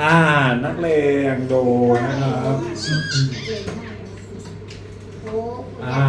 อ่า นักเลงโดนะครับอ่า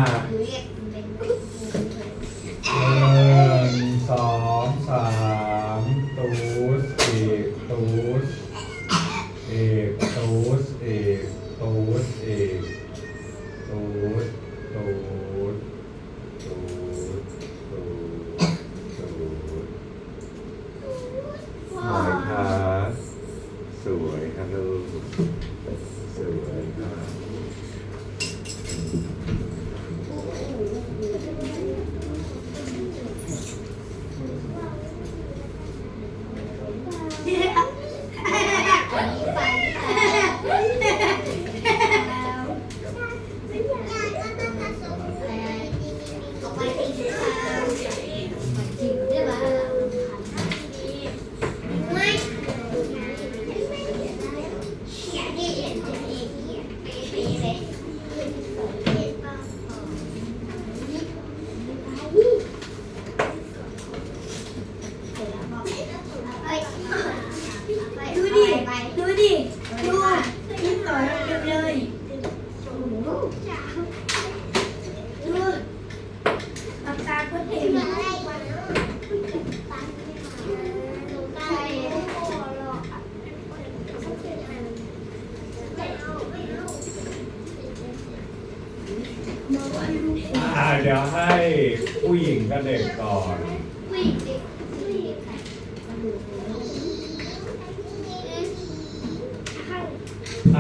อ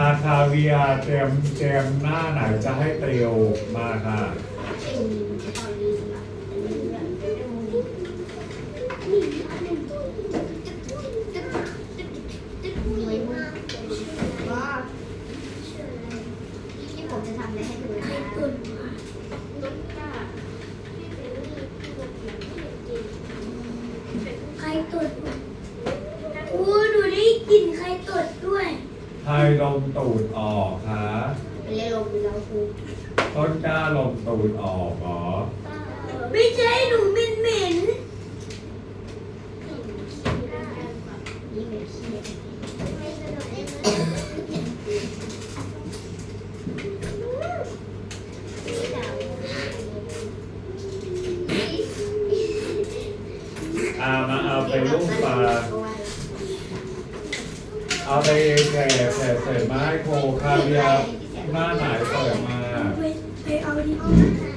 าคาเวียเตรียมเตรียมหน้าไหนจะให้เตรียวมาค่ะ คุออกเหรอไม่ใช่หนูเหม็นม็นอามาเอาไปลูกปลาเอาไปแผ่แผ่ไม้โคคาเบียหน้าไหนเปิดมา Everybody on the train.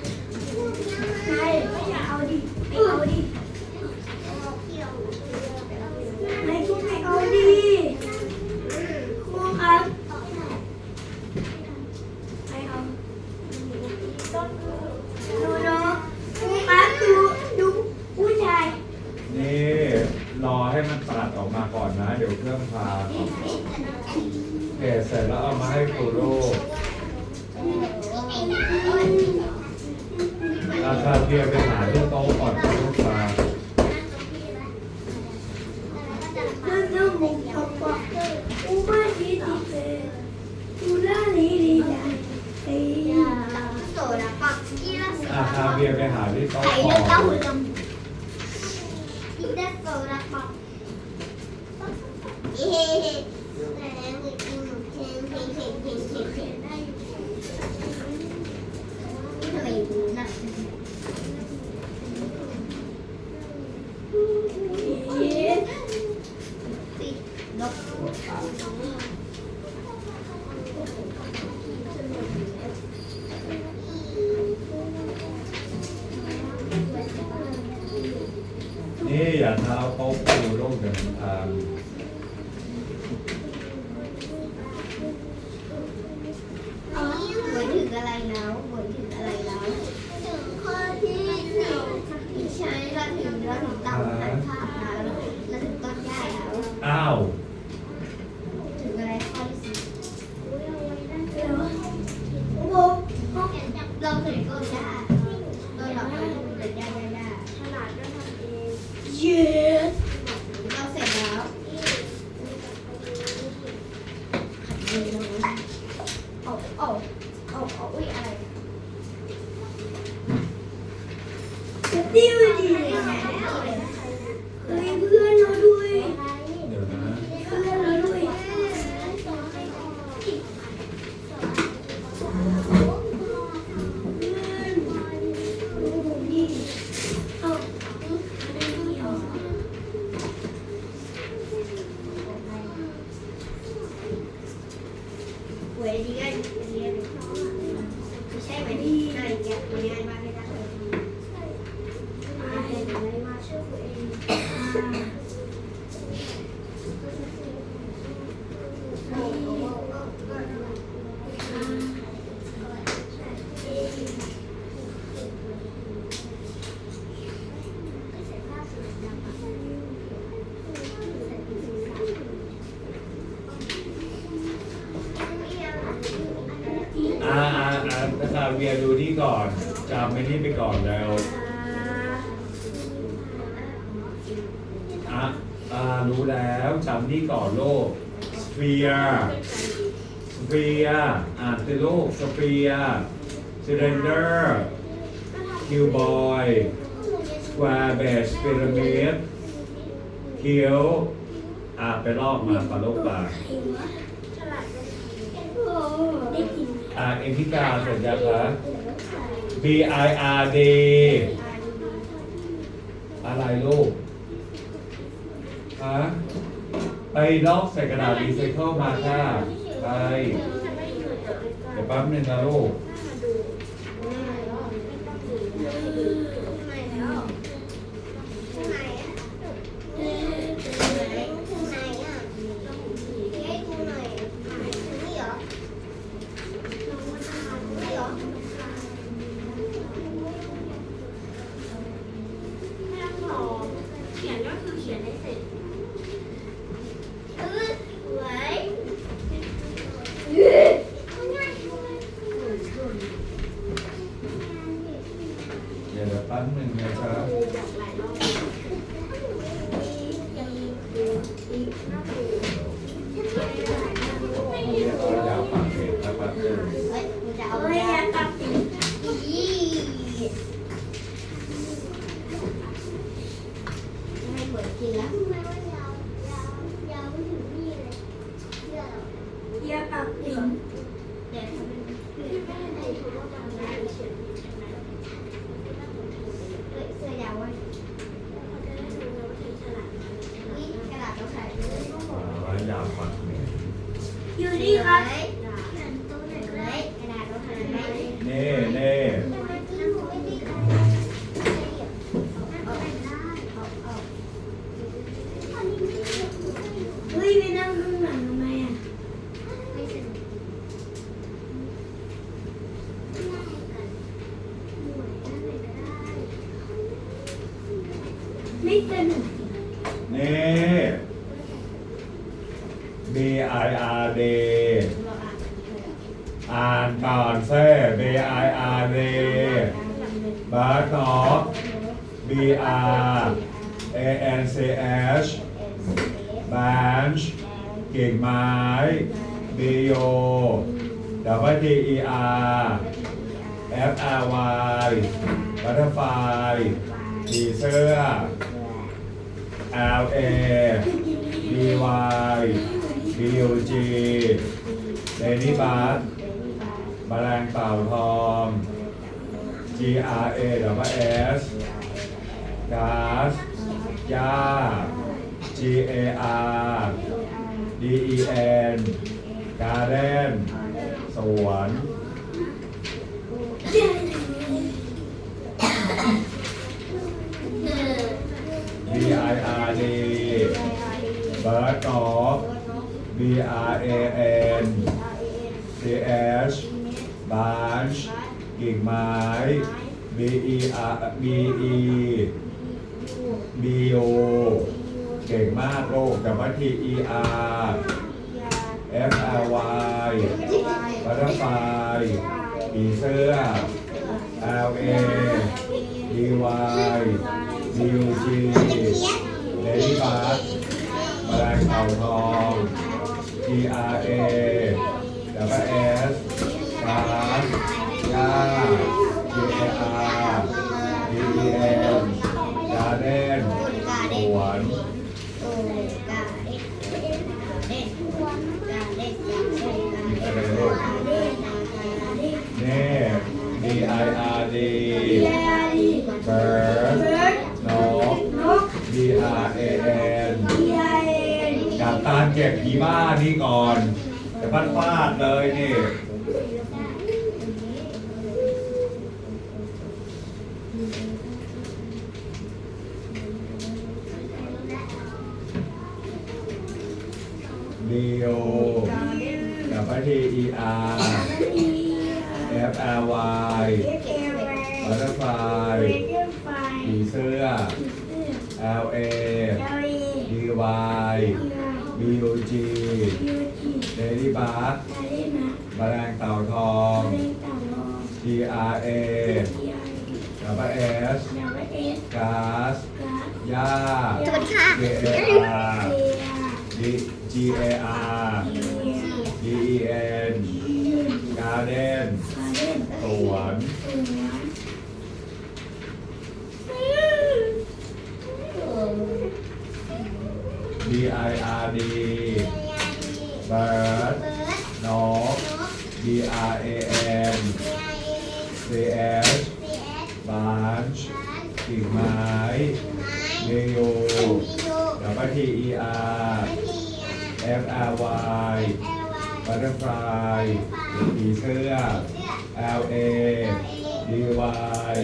ำไม่นี่ไปก่อนแล้วอะอ่ารู้แล้วจำนี่ก่อนโลกสเฟียร์สเฟียร์อ่านสิโลกสเฟียร์ซิเลนเดอร์คิวบอยสแควร์เบสพีระมิดคิวอ่าไปลอกมาปลาโลกปลาได้กินอ่าเอ็นทิกาเสร็จยังคะ B I R D อะไรลูกฮะไปลอกใส่กระดาษรีไซเคิลมาค่ะ ไป เดี๋ยวแป๊บนึงนะลูก FPER FRY Butterfly ผีเสื้ LA BY BUG Ladybug แมลงเต่าทอง GRA WS Gas ยา G A R D E N Garden การ์เด้นสวน B I R D เบิร์ดนอฟ B R A N C H บานช์กิ่งไม้ B E R B E B O เก่งมากโลกแต่ว่า T E R F R Y บัตเตอร์ไฟผีเสื้อ L A D Y D U G เลดี้บัสแมลงเต่าทอง G R A W S ก๊าซหญ้า G A R เอ็นกับผีบ้านี่ก่อนจะฟาดฟาดเลยนี่ D O W E R F L Y บัตเตอร์ฟผีเสื้อ L A D Y B U G เ a ดี้บาร์แมลงเต่าทอง G R A W S ก๊าซหญ้าสวัสดีค่ะ G A R D G A R D E N การ์เด้นสวน B I R D bird นก B R A N C H bunch กิ่งไม้เมโย W T E R F R Y butterfly ผีเสื้อ L A D Y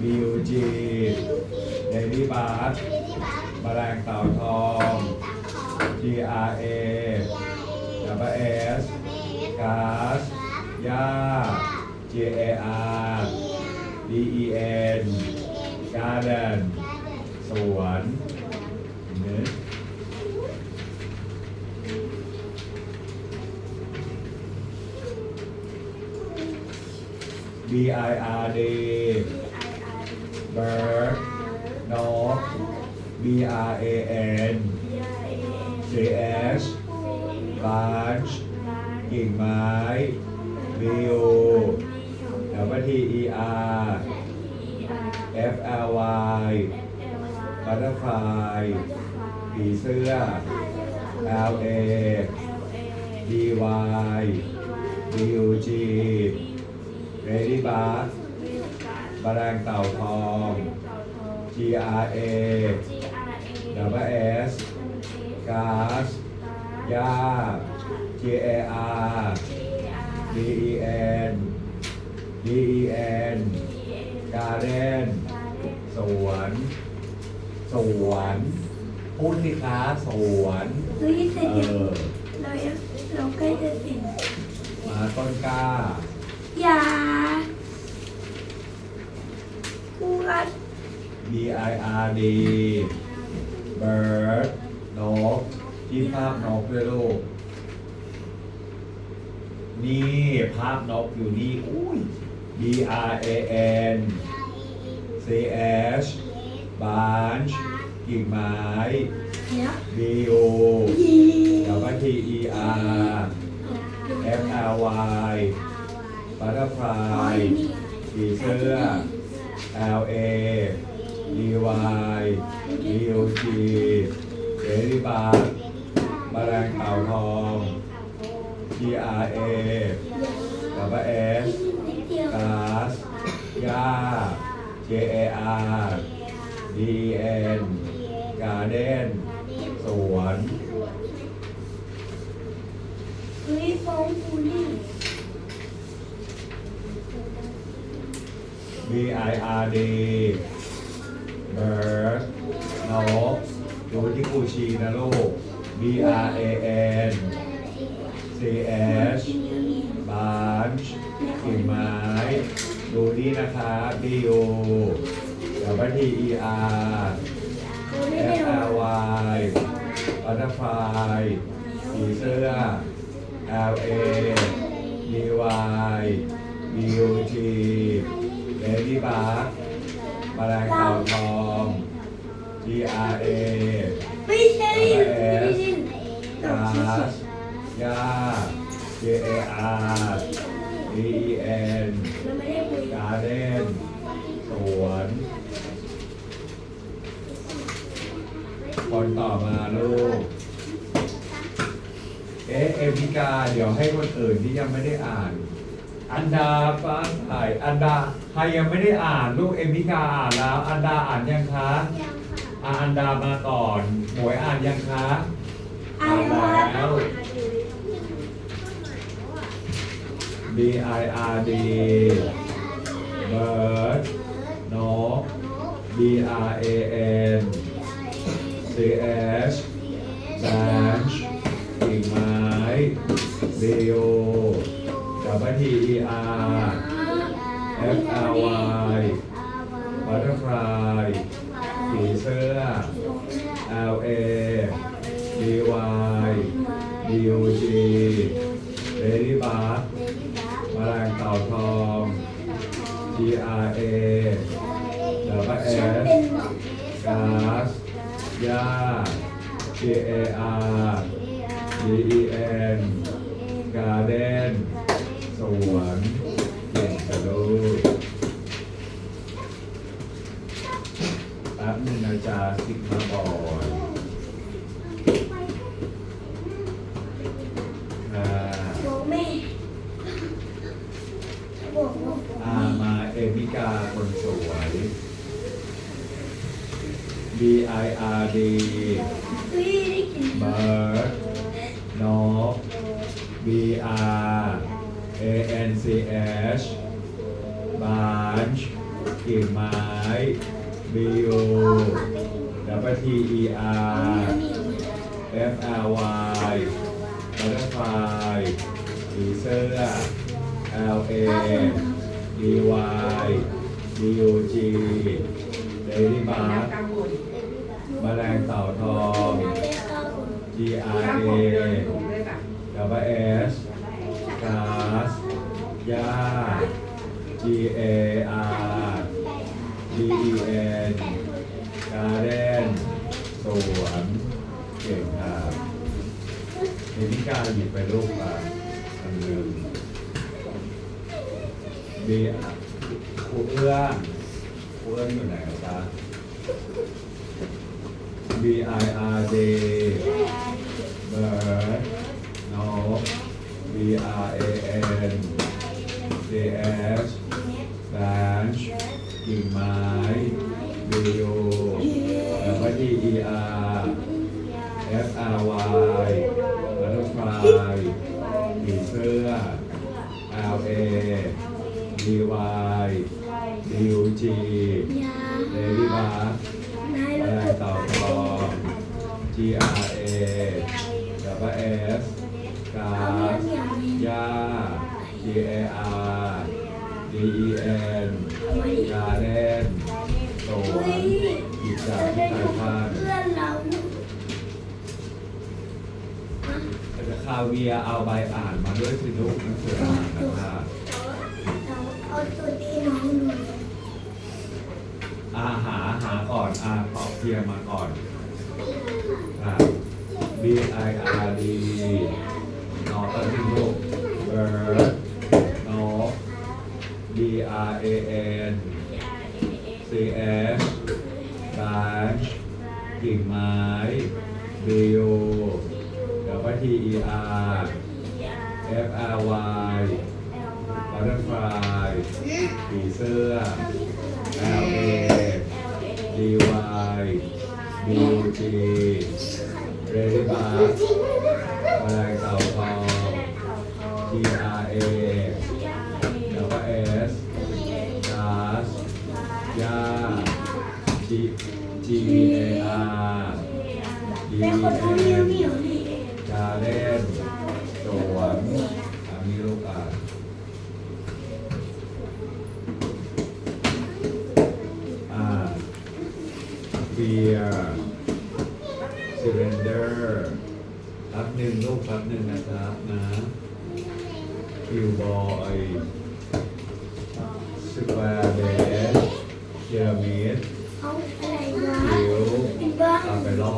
B U G ladybug แมลงเต่าทอง G R A W S ก๊าซยา J A R D E N Garden สวนเนื้อบีไออาร์ดีเบิร์ดนกบีอาร์เอ็น C H bunch กิ่งไม้ B U W T E R F L Y butterfly ผีเสื้อ L A D Y B U G ladybug แมลงเต่าทอง G R A W S ก๊าซหญ้า J A R D E N D E N garden สวน สวนพูดสิคะสวน เฮ้ยเสร็เอจยังอ เรายังเราใกล้จะเสร็จมาต้นกล้าอย่าปวด B I R D bird นกที่ภาพนกด้วยลูกนี่ภาพนกอยู่นี่อุ้ย B R A N C H bunch กิ่งไม้เนี่ย B U ยี W T E R F L Y butterfly ผีเสื้อ L A D Y B U G ladybug แมลงเต่าทอง G R A W S นิดเดียวก๊าซหญ้า J A R D E N garden สวนเฮ้ยฟ้องกูนี่ B I R D bird นก ดูที่ครูชีนะลูก B R A N C H bunch กิ่งไม้ ดูนี่นะคะ B U W T E R เขาไม่ F ได้เอา L Y butterfly ผีเสื้อ L A D Y B U G ladybug แมลงเต่าทอง G R A ไม่ใช่ไม่ได้เล่นดอกก๊าชิซหญ้า J A R D E N เราไม่ได้คุยการเด้นสวนคนต่อมาลูก เอ๊ะเอพิกา เดี๋ยวให้คนอื่นที่ยังไม่ได้อ่าน อันดาฟ้าใสอันดา ใครยังไม่ได้อ่านลูกเอพิกาอ่านแล้ว อันดาอ่านยังคะ อะอันดามาก่อนหมวยอ่านยังคะอ่านแล้วแล้ว B I R D bird นก B R A N C H bench กิ่งไม้ B O W T E R F L Y butterfly ผีเสื้อ L A D Y D U G ladybug แมลงเต่าทอง G R A W ฉัน S เป็นหมอ gas หญ้า G A R D E N garden สวนเก่งกระดูกแป๊บ นึงนะจ๊ะคิดมาก่อนอ่า บอกแม่บอกว่าอามาเอมิกาคนสวย B I R D พี่ได้กิน bird นก B R A N C H bunch กิ่งไม้ B U W T E R F L Y butterfly ผีเสื้อ L A D Y D U G ladybug แมลงเต่าทอง G R A W S gas หญ้า G A R D E N garden สวนเก่งครับเห็นนิการหยิบไปลูกมาอันหนึ่ง B ครูเอื้องครูเอื้องอยู่ไหนครับจ๊ะ B I R D bird นก B R A N D S bench กิ่งไม้ U แล้วก็ E อ R F R Y แล้วก็ Fry ผีเสื้อ L A D Y D U G ยา Lady Bug นายอะไรต่อคอ G R A แล้วก็ S กาเอาเรื่อสงยาเนี่ยยา G A R D E L จจะจากได้พิดูธภัณฑ์เพื่อนเราแต่คาเวียร์เอาใบอ่านมาด้วยสิลูกหนังสืออ่านนะคะเราเอาตัวนี้น้องหน่อาหาหาก่อนอาขอเพียร์มาก่อนอ่า B I R D นอตันสิลูก bird Okay.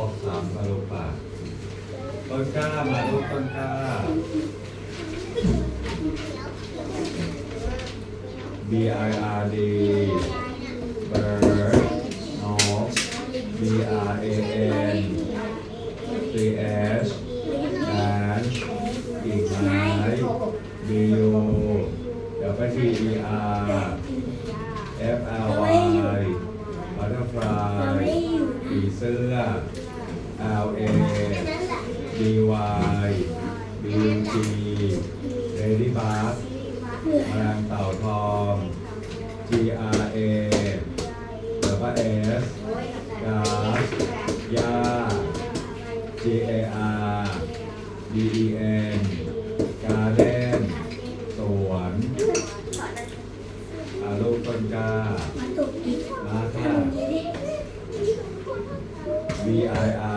อกสามกะโหลกปากต้นกล้ามาลูกต้นกล้า B I R D bird นก B R A N C S dash กิ่งไม้ B U W T E R F L Y เสื้อ L A D Y B G Lady Bug แรงเต่าทอง G R A แล้วก็ S กาสยา G A R D E N การเด่นสวนอาลูกต้นกาลาค่ะ B I R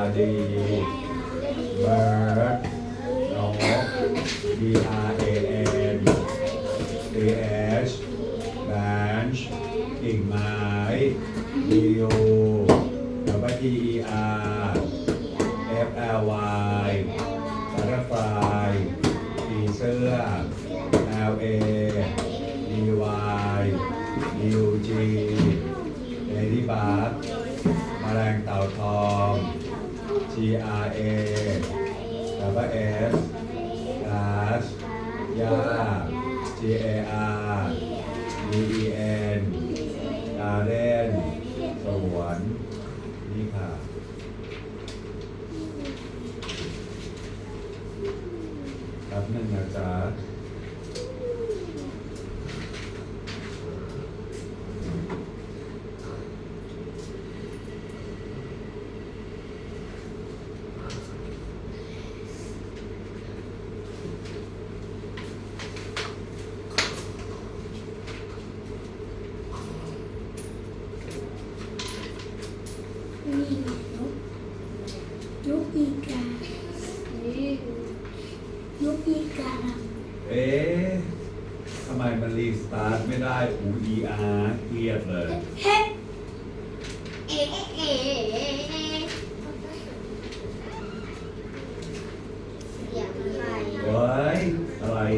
ผ่าครับหนึ่งนารย์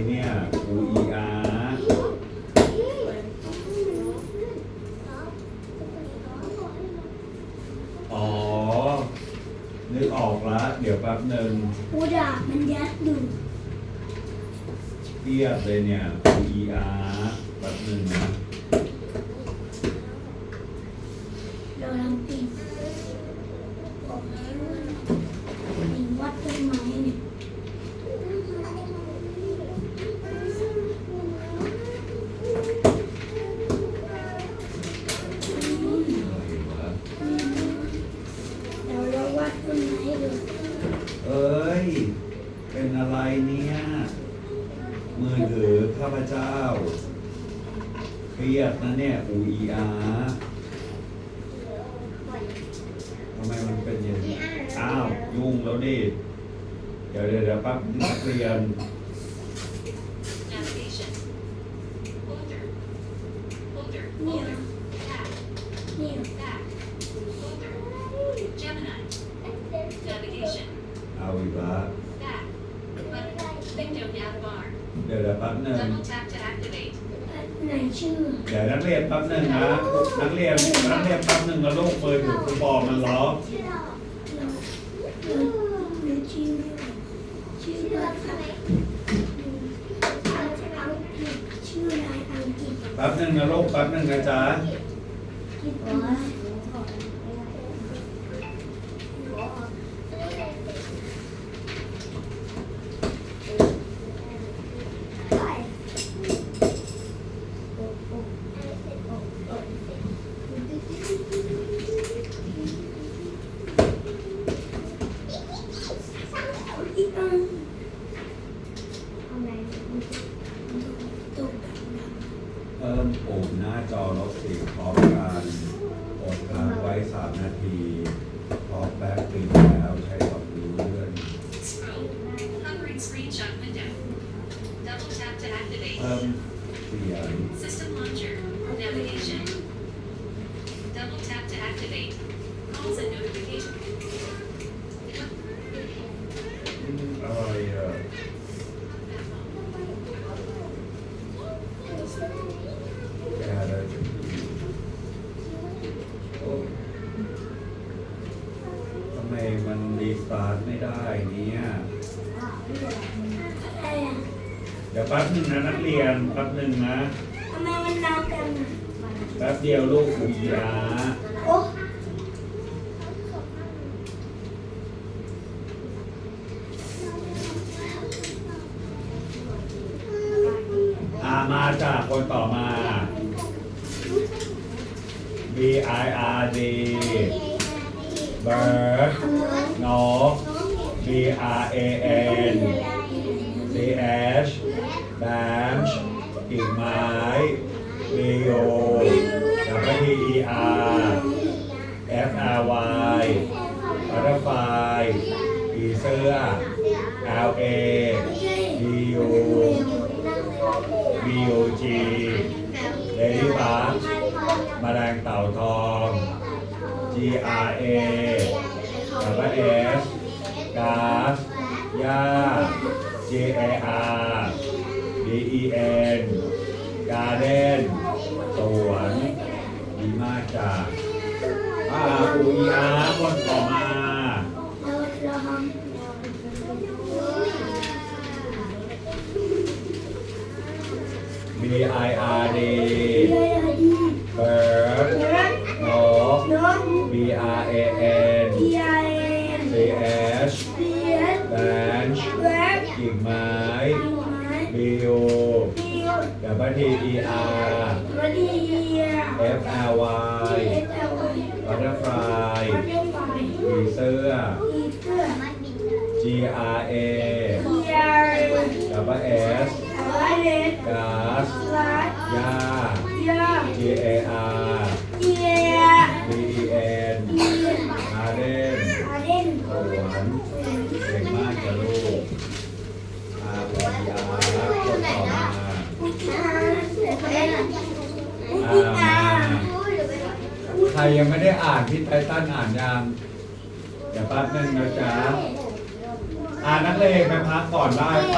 เนี่ยอูออาออนึกออกละ เดี๋ยวแป๊บหนึ่งอูดามันยัดอยู่เทียบเลยเนี่ยอูออาแป๊บหนึ่ง รี่เดี๋ยวเดี๋ยวแป๊บนักเรียน ไม่ได้เนี่ยเดี๋ยวแป๊บหนึ่งนะนักเรียนแป๊บหนึ่งนะทำไมมันนานกันแป๊บเดียวลูกอุ๋ยา butterfly ผีเสื้อ L A B U B U G ladybug แมลงเต่าทอง G R A W S gas หญ้า J A R D E N garden สวนดีมากจ้ะอาปูอีอาคนต่อมาเราท B I R D เลยดี bird เนื้อนก branch bench กิ่งไม้ B U W T E R F R Y butterfly วันเดีเสื้อ G R A พีไอ W S gas ไลท์ หญ้า ยา G A R เยีย B E N อี garden อาเดนสวนเก่งมากจ้ะลูกอาปูยาคนต่อมาอุทาอุทอ่าามาใครยังไม่ได้อ่านพี่ไททันอ่านยังเดี๋ยวแป๊บนึงนะจ๊ะอ่านนักเลงไปพักก่อนได้ไป